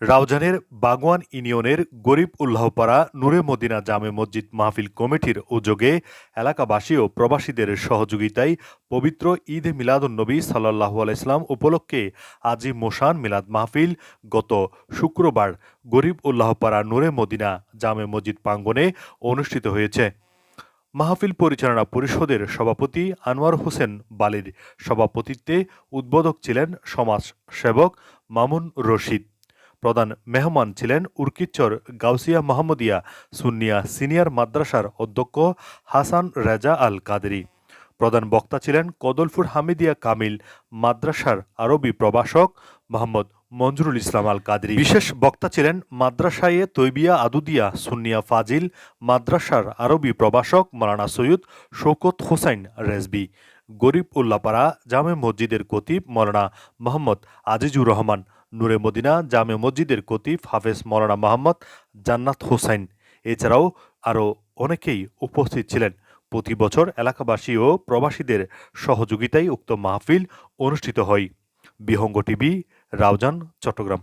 রাউজানের বাগওয়ান ইউনিয়নের গরিব উল্লাহপাড়া নূরে মদিনা জামে মসজিদ মাহফিল কমিটির উদ্যোগে এলাকাবাসী ও প্রবাসীদের সহযোগিতায় পবিত্র ঈদ মিলাদুন্নবী সাল্লাহু আলাইসলাম উপলক্ষে আজি মোশান মিলাদ মাহফিল গত শুক্রবার গরিব উল্লাহপাড়া নূরে মদিনা জামে মসজিদ প্রাঙ্গণে অনুষ্ঠিত হয়েছে। মাহফিল পরিচালনা পরিষদের সভাপতি আনোয়ার হোসেন বালির সভাপতিত্বে উদ্বোধক ছিলেন সমাজ সেবক মামুন রশিদ। প্রধান মেহমান ছিলেন উর্কিচ্চর গাউসিয়া মোহাম্মদিয়া সুন্নিয়া সিনিয়র মাদ্রাসার অধ্যক্ষ হাসান রেজা আল কাদেরি। প্রধান বক্তা ছিলেন কদলফুর হামিদিয়া কামিল মাদ্রাসার আরবি প্রভাষক মোহাম্মদ মঞ্জুরুল ইসলাম আল কাদরি। বিশেষ বক্তা ছিলেন মাদ্রাসায়ে তৈবিয়া আদুদিয়া সুন্নিয়া ফাজিল মাদ্রাসার আরবি প্রভাষক মালানা সৈয়দ শৌকত হোসাইন রেজবি। গরিব উল্লাপাড়া জামে মসজিদের কতিব মৌলানা মোহাম্মদ আজিজুর রহমান নূরে মদিনা, জামে মসজিদের কতিফ হাফেজ মৌলানা মোহাম্মদ জান্নাত হোসাইন। এছাড়াও আরও অনেকেই উপস্থিত ছিলেন। প্রতি বছর এলাকাবাসী ও প্রবাসীদের সহযোগিতায় উক্ত মাহফিল অনুষ্ঠিত হয়। বিহঙ্গ টিভি, রাউজান, চট্টগ্রাম।